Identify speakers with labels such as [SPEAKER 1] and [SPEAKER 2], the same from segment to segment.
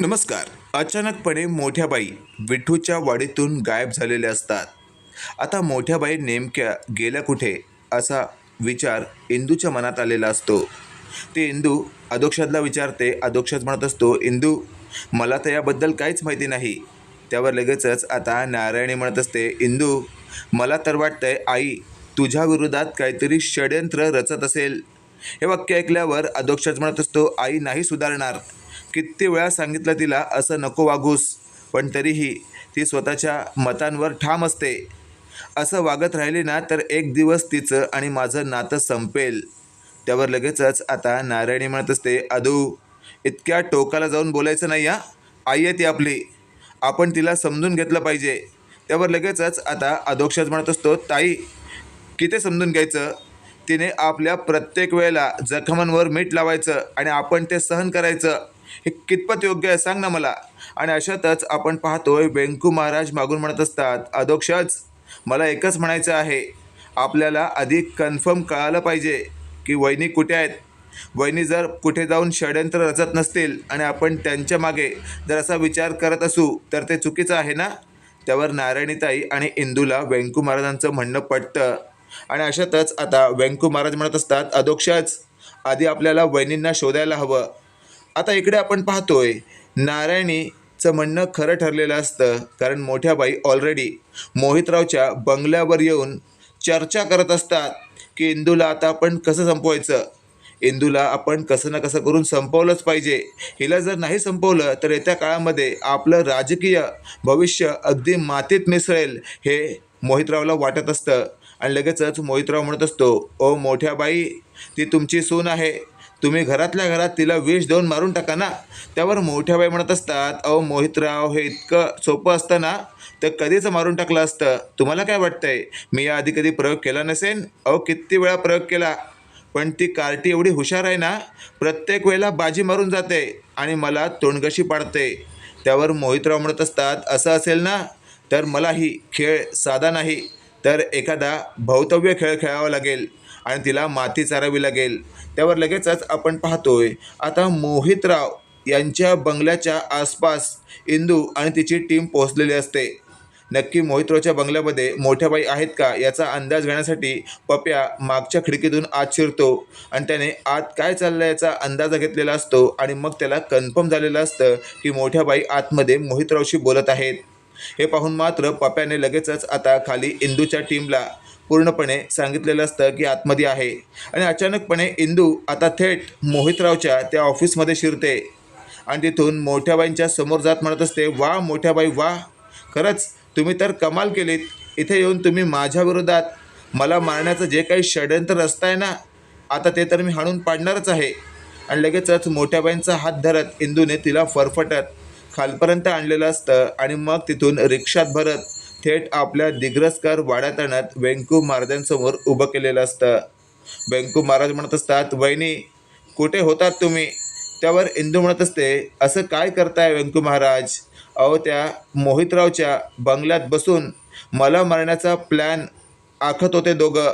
[SPEAKER 1] नमस्कार. अचानकपणे मोठ्या बाई विठूच्या वाडीतून गायब झालेल्या असतात. आता मोठ्या बाई नेमक्या गेल्या कुठे? असा विचार इंदूच्या मनात आलेला असतो. ते इंदू अधोक्षातला विचारते अधोक्षात म्हणत असतो इंदू मला तर याबद्दल काहीच माहिती नाही. त्यावर लगेचच आता नारायणी म्हणत असते इंदू मला तर वाटतंय आई तुझ्या विरोधात काहीतरी षडयंत्र रचत असेल. हे वाक्य ऐकल्यावर अधोक्षज म्हणत असतो आई नाही सुधारणार. किती वेळा सांगितलं तिला असं नको वागूस पण तरीही ती स्वतःच्या मतांवर ठाम असते. असं वागत राहिली ना तर एक दिवस तिचं आणि माझं नातं संपेल. त्यावर लगेचच आता नारायणी म्हणत असते अदू इतक्या टोकाला जाऊन बोलायचं नाही हा? आई आहे ती आपली. आपण तिला समजून घेतलं पाहिजे. त्यावर लगेचच आता अधोक्षज म्हणत असतो ताई किती समजून घ्यायचं? तिने आपल्या प्रत्येक वेळेला जखमांवर मीठ लावायचं आणि आपण ते सहन करायचं. हे कितपत योग्य आहे सांग ना मला. आणि अशातच आपण पाहतोय वेंकू महाराज मागून म्हणत असतात अधोक्षच मला एकच म्हणायचं आहे. आपल्याला आधी कन्फर्म कळालं पाहिजे की वहिनी कुठे आहेत. वहिनी जर कुठे जाऊन षडयंत्र रचत नसतील आणि आपण त्यांच्या मागे जर असा विचार करत असू तर ते चुकीचं आहे ना? त्यावर नारायणीताई आणि इंदूला व्यंकू महाराजांचं म्हणणं पटतं. आणि अशातच आता व्यंकू महाराज म्हणत असतात अधोक्षच आधी आपल्याला वहिनींना शोधायला हवं. आता इकडे आपण पाहतोय नारायणीचं म्हणणं खरं ठरलेलं असतं कारण मोठ्या बाई ऑलरेडी मोहितरावच्या बंगल्यावर येऊन चर्चा करत असतात की इंदूला आता आपण कसं संपवायचं? इंदूला आपण कसं ना कसं करून संपवलंच पाहिजे. हिला जर नाही संपवलं तर येत्या काळामध्ये आपलं राजकीय भविष्य अगदी मातीत मिसळेल हे मोहितरावला वाटत असतं. आणि लगेचच मोहितराव म्हणत असतो ओ मोठ्या बाई ती तुमची सून आहे. तुम्ही घरातल्या घरात तिला विष देऊन मारून टाका ना. त्यावर मोठ्या बाई म्हणत असतात अहो मोहितराव हे इतकं सोपं असतं ना? तर कधीच मारून टाकलं असतं. तुम्हाला काय वाटतंय? मी या आधी कधी प्रयोग केला नसेन? अहो किती वेळा प्रयोग केला? पण ती कार्टी एवढी हुशार आहे ना प्रत्येक वेळेला बाजी मारून जाते आणि मला तोंडगशी पाडते. त्यावर मोहितराव म्हणत असतात असं असेल ना? तर मलाही खेळ साधा नाही. तर एखादा भौतव्य खेळ खेळावा लागेल. आणि तिला माती चारावी लागेल त्यावर लगेचच आपण पाहतोय आता मोहितराव यांच्या बंगल्याच्या आसपास इंदू आणि तिची टीम पोहोचलेली असते. नक्की मोहितरावच्या बंगल्यामध्ये मोठ्या बाई आहेत का याचा अंदाज घेण्यासाठी पप्या मागच्या खिडकीतून आत शिरतो आणि त्याने आत काय चाललं याचा अंदाज घेतलेला असतो आणि मग त्याला कन्फर्म झालेलं असतं की मोठ्या बाई आतमध्ये मोहितरावशी बोलत आहेत. हे पाहून मात्र पप्याने लगेचच आता खाली इंदूच्या टीमला पूर्णपणे सांगितलेलं असतं की आतमध्ये आहे. आणि अचानकपणे इंदू आता थेट मोहितरावच्या त्या ऑफिसमध्ये शिरते. आणि तिथून मोठ्याबाईंच्या समोर जात म्हणत असते वा मोठ्याबाई वा. खरंच तुम्ही तर कमाल केलीत. इथे येऊन तुम्ही माझ्या विरोधात मला मारण्याचं जे काही षडयंत्र रस्ता आहे ना आता ते तर मी हाणून पाडणारच आहे. आणि लगेचच मोठ्याबाईंचा हात धरत इंदूने तिला फरफटत खालपर्यंत आणलेलं असतं. आणि मग तिथून रिक्षात भरत थेट आपल्या दिग्रसकार वाड्यात आणत व्यंकू महाराजांसमोर उभं केलेलं असतं. व्यंकू महाराज म्हणत असतात वहिनी कुठे होतात तुम्ही? त्यावर इंदू म्हणत असते असं काय करताय व्यंकू महाराज? अहो त्या मोहितरावच्या बंगल्यात बसून मला मारण्याचा प्लॅन आखत होते दोघं.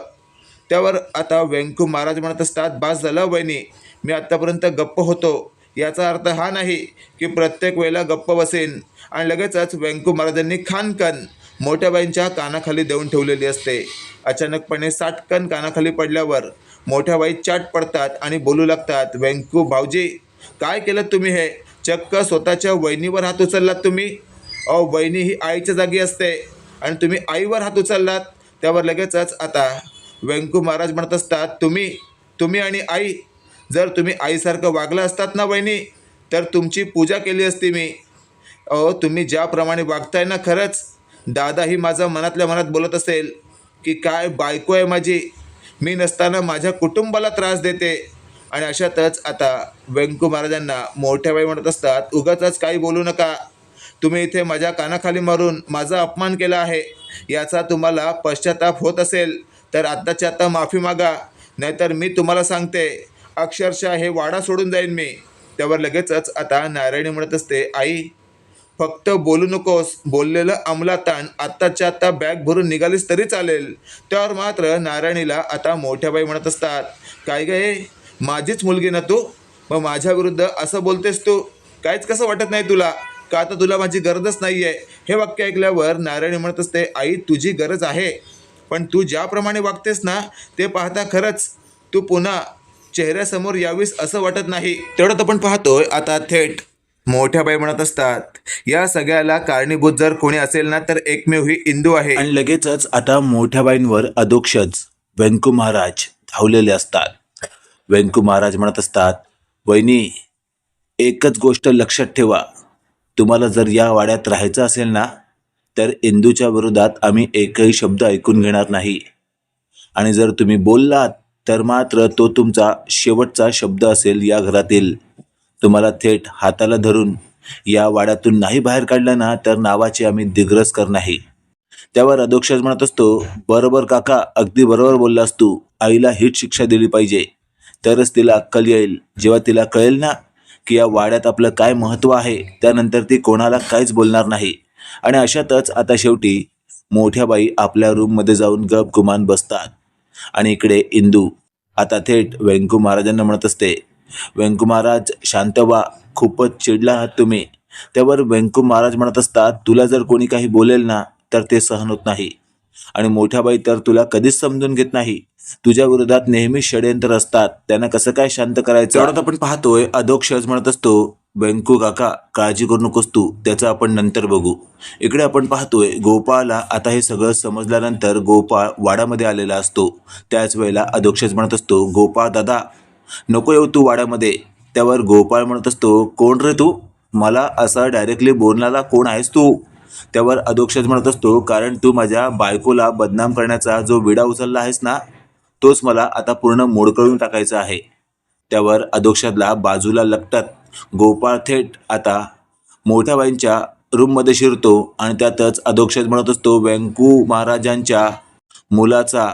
[SPEAKER 1] त्यावर आता व्यंकू महाराज म्हणत असतात बास झालं वहिनी मी आत्तापर्यंत गप्प होतो. याचा अर्थ हा नाही की प्रत्येक वेळेला गप्प बसेन आणि लगेचच व्यंकू महाराजांनी खानकन मोठ्याबाईंच्या कानाखाली देऊन ठेवलेली असते. अचानकपणे साटकन कानाखाली पडल्यावर मोठ्याबाई चाट पडतात आणि बोलू लागतात व्यंकू भाऊजी काय केलं तुम्ही हे? चक्क स्वतःच्या वहिनीवर हात उचललात तुम्ही? अहो वहिनी ही आईच्या जागी असते आणि तुम्ही आईवर हात उचललात. त्यावर लगेचच आता व्यंकू महाराज म्हणत असतात तुम्ही तुम्ही आणि आई जर तुम्ही आईसारखं वागलं असतात ना वहिनी तर तुमची पूजा केली असती मी. अहो तुम्ही ज्याप्रमाणे वागताय ना खरंच दादा ही माझं मनातल्या मनात बोलत असेल की काय बायको आहे माझी. मी नसताना माझ्या कुटुंबाला त्रास देते. आणि अशातच आता व्यंकू महाराजांना मोठ्या बाई म्हणत असतात उगाच काही बोलू नका. तुम्ही इथे माझ्या कानाखाली मारून माझा अपमान केला आहे. याचा तुम्हाला पश्चाताप होत असेल तर आत्ताच्या आत्ता माफी मागा. नाहीतर मी तुम्हाला सांगते अक्षरशः हे वाडा सोडून जाईन मी. त्यावर लगेचच आता नारायणी म्हणत असते आई फक्त बोलू नकोस. बोललेलं अंमलात आण आत्ताच्या आत्ता बॅग भरून निघालीस तरी चालेल. त्यावर मात्र नारायणीला आता मोठ्याबाई म्हणत असतात काय गे माझीच मुलगी ना तू? मग माझ्या विरुद्ध असं बोलतेस तू? काहीच कसं वाटत नाही तुला? का आता तुला माझी गरजच नाही आहे हे वाक्य ऐकल्यावर नारायणी म्हणत असते आई तुझी गरज आहे. पण तू ज्याप्रमाणे वागतेस ना ते पाहता खरंच तू पुन्हा चेहऱ्यासमोर यावीस असं वाटत नाही. तेवढं आपण पाहतोय आता थेट. मोठ्या बाई म्हणत असतात या सगळ्याला कारणीभूत जर कोणी असेल ना तर एकमेव ही इंदू आहे.
[SPEAKER 2] आणि लगेचच आता मोठ्या बाईंवर अधोक्षज व्यंकू महाराज धावलेले असतात. व्यंकू महाराज म्हणत असतात वहिनी एकच गोष्ट लक्षात ठेवा. तुम्हाला जर या वाड्यात राहायचं असेल ना तर इंदूच्या विरोधात आम्ही एकही शब्द ऐकून घेणार नाही. आणि जर तुम्ही बोललात तर मात्र तो तुमचा शेवटचा शब्द असेल या घरातील. तुम्हाला थेट हाताला धरून या वाड्यातून नाही बाहेर काढलं ना तर नावाची आम्ही दिग्रस नाही. त्यावर अधोक्षज म्हणत असतो बरोबर काका अगदी बरोबर बोललास तू. आईला हीच शिक्षा दिली पाहिजे. तरच तिला अक्कल येईल. जेव्हा तिला कळेल ना की या वाड्यात आपलं काय महत्त्व आहे त्यानंतर ती कोणाला काहीच बोलणार नाही. आणि अशातच आता शेवटी मोठ्या बाई आपल्या रूममध्ये जाऊन गप गुमान बसतात. आणि इकडे इंदू आता थेट व्यंकू महाराजांना म्हणत असते व्यंकू महाराज शांत व्हा खूपच चिडला आहात तुम्ही. त्यावर व्यंकू महाराज म्हणत असतात तुला जर कोणी काही बोलेल ना तर ते सहन होत नाही. आणि मोठ्या बाई तर तुला कधीच समजून घेत नाही. तुझ्या विरोधात नेहमी षडयंत्र असतात. त्यांना कसं काय शांत करायचं? एवढं आपण पाहतोय अधोक्षज म्हणत असतो व्यंकू काका काळजी करू नकोस तू. त्याचं आपण नंतर बघू. इकडे आपण पाहतोय गोपाळला आता हे सगळं समजल्यानंतर गोपाळ वाडामध्ये आलेला असतो. त्याच वेळेला अधोक्षज म्हणत असतो गोपाळ दादा नको येऊ तू वाड्यामध्ये. त्यावर गोपाळ म्हणत असतो कोण रे तू? मला असा डायरेक्टली बोलणारा कोण आहेस तू? त्यावर अधोक्षज म्हणत असतो कारण तू माझ्या बायकोला बदनाम करण्याचा जो विडा उचलला आहेस ना तोच मला आता पूर्ण मोडकळून टाकायचा आहे. त्यावर अधोक्षजला बाजूला लपटत गोपाळ थेट आता मोठ्या बाईंच्या रूममध्ये शिरतो आणि त्यातच अधोक्षज म्हणत असतो व्यंकू महाराजांच्या मुलाचा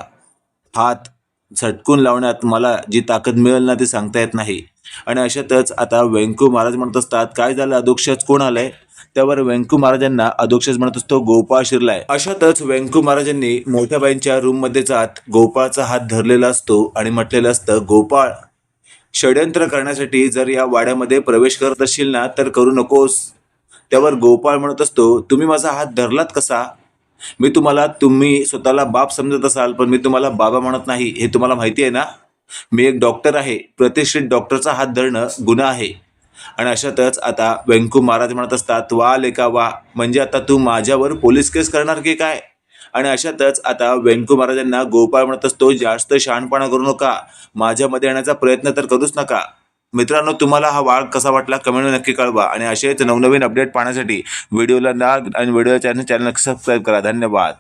[SPEAKER 2] हात झटकून लावण्यात मला जी ताकद मिळेल ना ती सांगता येत नाही. आणि अशातच आता व्यंकू महाराज म्हणत असतात काय झालं? अधोक्षज कोण आलंय? त्यावर व्यंकू महाराजांना अधोक्षज म्हणत असतो गोपाळ शिरलाय. अशातच व्यंकू महाराजांनी मोठ्या बाईंच्या रूममध्ये जात गोपाळचा हात धरलेला असतो आणि म्हटलेलं असतं गोपाळ षडयंत्र करण्यासाठी जर या वाड्यामध्ये प्रवेश करत असशील ना तर करू नकोस. त्यावर गोपाळ म्हणत असतो तुम्ही माझा हात धरलात कसा? मी तुम्हाला तुम्ही स्वतःला बाप समजत असाल पण मी तुम्हाला बाबा म्हणत नाही हे तुम्हाला माहिती आहे ना? मी एक डॉक्टर आहे प्रतिष्ठित डॉक्टरचा हात धरणं गुन्हा आहे. आणि अशातच आता व्यंकू महाराज म्हणत असतात वा लेका वा म्हणजे आता तू माझ्यावर पोलीस केस करणार की काय? आणि अशातच आता व्यंकू महाराजांना गोपाळ म्हणत असतो जास्त शहाणपणा करू नका माझ्यामध्ये येण्याचा प्रयत्न तर करूच नका. मित्रांनो तुम्हाला हा वाळ कसा वाटला कमेंट नक्की कळवा. आणि असेच नवनवीन अपडेट पाहण्यासाठी व्हिडिओला ना आणि व्हिडिओ चॅनल चॅनल सबस्क्राईब करा. धन्यवाद.